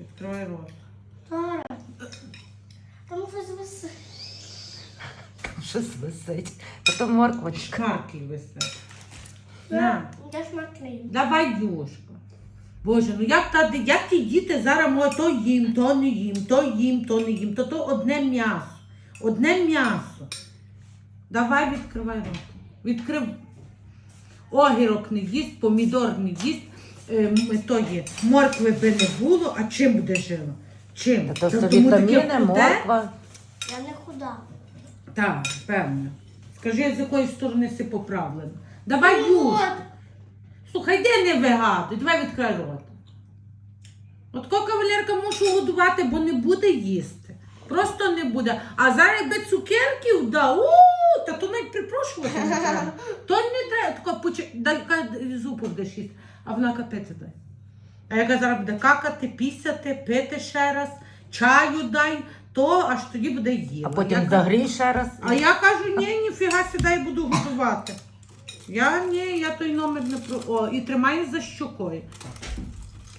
Відкривай рот. Тара. Там щось висить. Щось висить. Потім морквочка. Шмарклі висить. На. Я шмаклею. Давай, Юшка. Боже, ну як, та, як ті діти зараз можуть то їм, то не їм, то їм, то не їм, то то одне м'ясо. Одне м'ясо. Давай відкривай рот. Відкрив. Огірок не їсть, помідор не їсть, ем, то. Моркви би не було, а чим буде жило? Чим? Та то тому таке вітаміни, худе? морква. Я не худа. Так, певно. Скажи, з якої сторони си поправлено. Давай, Юшка. Слухай, де не вигадуй, давай відкрай рота. От ко кавалерка мушу годувати, бо не буде їсти. Просто не буде. А зараз якби цукерків да, у, та то навіть припрошувати не треба. То не треба. Тако, почи... дай будеш їсти, а вона капети дай. А яка зараз буде какати, пісяти, пити ще раз, чаю дай, то аж тоді буде їла. А потім Я загрій ще раз. а я кажу, ні, ніфіга сідай буду готувати. Я ні, я той номер не про. О, і тримай за щокою.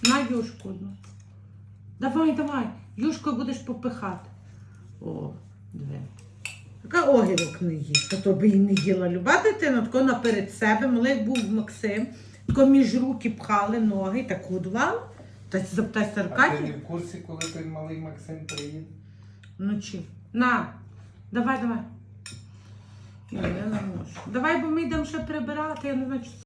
На юшку. Давай, давай. Юшкою будеш попихати. О, диви. Така огірок не їсть, та то би і не їла. Люба дитина, тако наперед себе, малий був Максим, тако між руки пхали ноги, так годували. Та запитайся А ти Аркадій. не в курсі, коли той малий Максим приїде? Вночі. На, давай, давай. Ні, я не можу. Давай, бо ми йдемо ще прибирати, я не знаю, чи